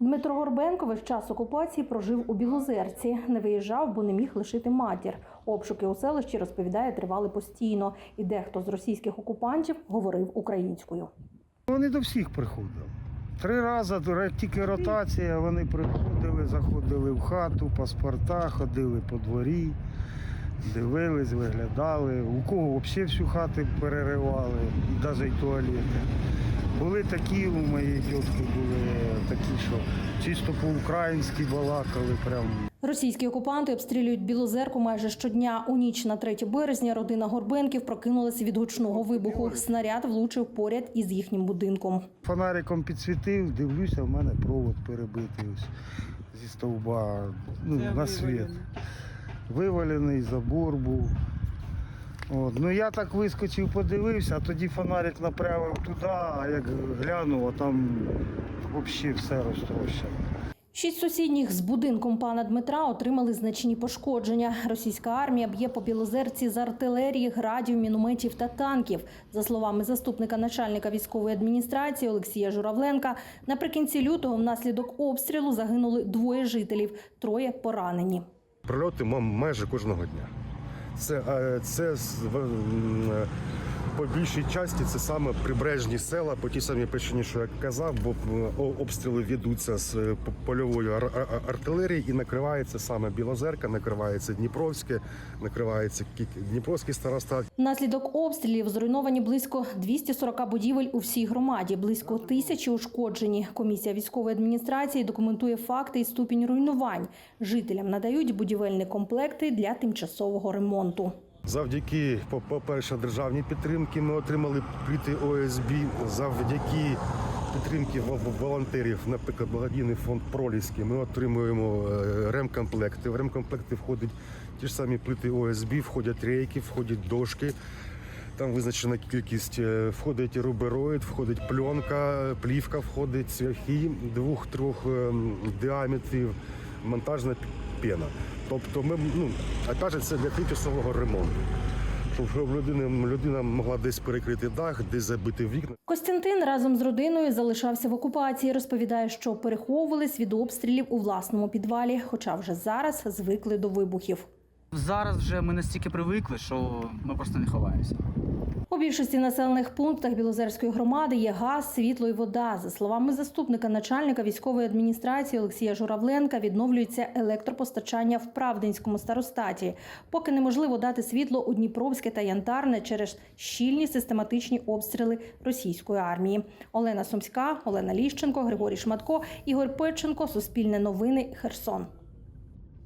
Дмитро Горбенко весь час окупації прожив у Білозерці. Не виїжджав, бо не міг лишити матір. Обшуки у селищі розповідає, тривали постійно. І дехто з російських окупантів говорив українською. Вони до всіх приходили. Три рази тільки ротація, вони приходили, заходили в хату, паспорта, ходили по дворі, дивились, виглядали. У кого взагалі всю хату переривали, навіть туалети. Були такі у моєї тітки, були такі, що чисто по-українськи балакали. Прям. Російські окупанти обстрілюють Білозерку майже щодня. У ніч на 3 березня родина Горбенків прокинулася від гучного вибуху. Снаряд влучив поряд із їхнім будинком. Фонариком підсвітив, дивлюся, в мене провод перебитий ось зі стовба ну, на світ. Вивалений забор був. От. Ну я так вискочив, подивився, а тоді фонарик направив туди, а як глянув, а там взагалі все розтрощено. Шість сусідніх з будинком пана Дмитра отримали значні пошкодження. Російська армія б'є по Білозерці з артилерії, градів, мінометів та танків. За словами заступника начальника військової адміністрації Олексія Журавленка, наприкінці лютого внаслідок обстрілу загинули двоє жителів, троє поранені. Прильоти ма- майже кожного дня. Це, е, це з- в- м, е, по більшій часті це саме прибережні села, по тій самій причині, що я казав, бо обстріли ведуться з е, польової ар- ар- артилерії і накривається саме Білозерка, накривається Дніпровське, накривається Дніпровський старостат. Внаслідок обстрілів зруйновані близько 240 будівель у всій громаді, близько тисячі ушкоджені. Комісія військової адміністрації документує факти і ступінь руйнувань. Жителям надають будівельні комплекти для тимчасового ремонту. Завдяки, по- по-перше, державній підтримці ми отримали пліти ОСБ. Завдяки підтримки волонтерів, наприклад, благодійний фонд Проліський, ми отримуємо е, ремкомплекти. В ремкомплекти входять ті ж самі плити ОСБ, входять рейки, входять дошки. Там визначена кількість, е, входить рубероїд, входить пленка, плівка, входить цвяхи двох-трьох ем, діаметрів, монтажна пена. Тобто ми, ну, опять же, це для тимчасового ремонту. Щоб, щоб людина, людина могла десь перекрити дах, десь забити вікна. Костянтин разом з родиною залишався в окупації. Розповідає, що переховувались від обстрілів у власному підвалі, хоча вже зараз звикли до вибухів. Зараз вже ми настільки привикли, що ми просто не ховаємося. У більшості населених пунктах Білозерської громади є газ, світло і вода. За словами заступника начальника військової адміністрації Олексія Журавленка, відновлюється електропостачання в Правдинському старостаті. Поки неможливо дати світло у Дніпровське та Янтарне через щільні систематичні обстріли російської армії. Олена Сумська, Олена Ліщенко, Григорій Шматко, Ігор Печенко. Суспільне новини. Херсон.